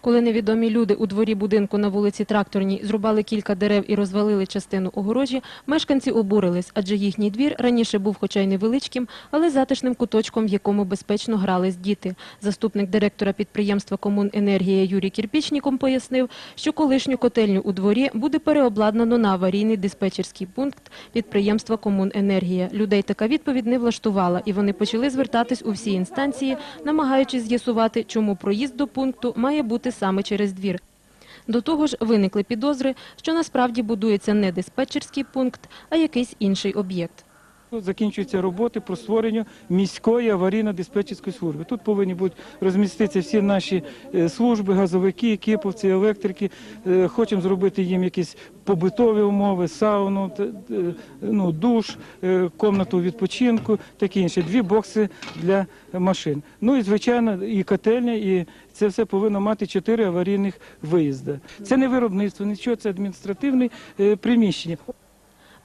Коли невідомі люди у дворі будинку на вулиці Тракторній зрубали кілька дерев і розвалили частину огорожі, мешканці обурились, адже їхній двір раніше був хоча й невеличким, але затишним куточком, в якому безпечно грались діти. Заступник директора підприємства «Комуненергія» Юрій Кірпічніком пояснив, що колишню котельню у дворі буде переобладнано на аварійний диспетчерський пункт підприємства «Комуненергія». Людей така відповідь не влаштувала, і вони почали звертатись у всі інстанції, намагаючись з'ясувати, чому проїзд до пункту має бути саме через двір. До того ж, виникли підозри, що насправді будується не диспетчерський пункт, а якийсь інший об'єкт. Тут закінчуються роботи про створення міської аварійно-диспетчерської служби. Тут повинні бути розміститися всі наші е, служби, газовики, киповці, електрики. Е, Хочемо зробити їм якісь побутові умови, сауну, ну, душ, е, комнату відпочинку, таке інше. Дві бокси для машин. Ну і звичайно, і котельня, і це все повинно мати чотири аварійних виїзди. Це не виробництво, нічого, це адміністративне приміщення.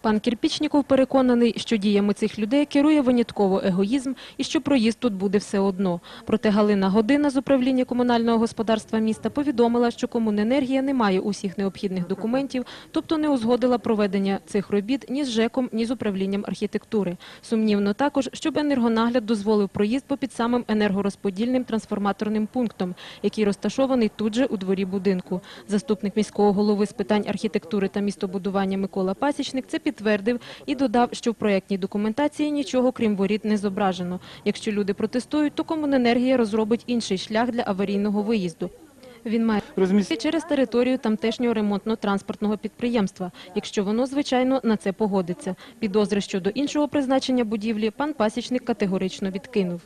Пан Кірпічніков переконаний, що діями цих людей керує винятково егоїзм і що проїзд тут буде все одно. Проте Галина Година з управління комунального господарства міста повідомила, що комуненергія не має усіх необхідних документів, тобто не узгодила проведення цих робіт ні з ЖЕКом, ні з управлінням архітектури. Сумнівно також, щоб енергонагляд дозволив проїзд по під самим енергорозподільним трансформаторним пунктом, який розташований тут же у дворі будинку. Заступник міського голови з питань архітектури та містобудування Микола Пасічник це підтвердив і додав, що в проєктній документації нічого крім воріт не зображено. Якщо люди протестують, то комуненергія розробить інший шлях для аварійного виїзду. Він має Розмістити через територію тамтешнього ремонтно-транспортного підприємства, якщо воно, звичайно, на це погодиться. Підозри щодо іншого призначення будівлі пан Пасічник категорично відкинув.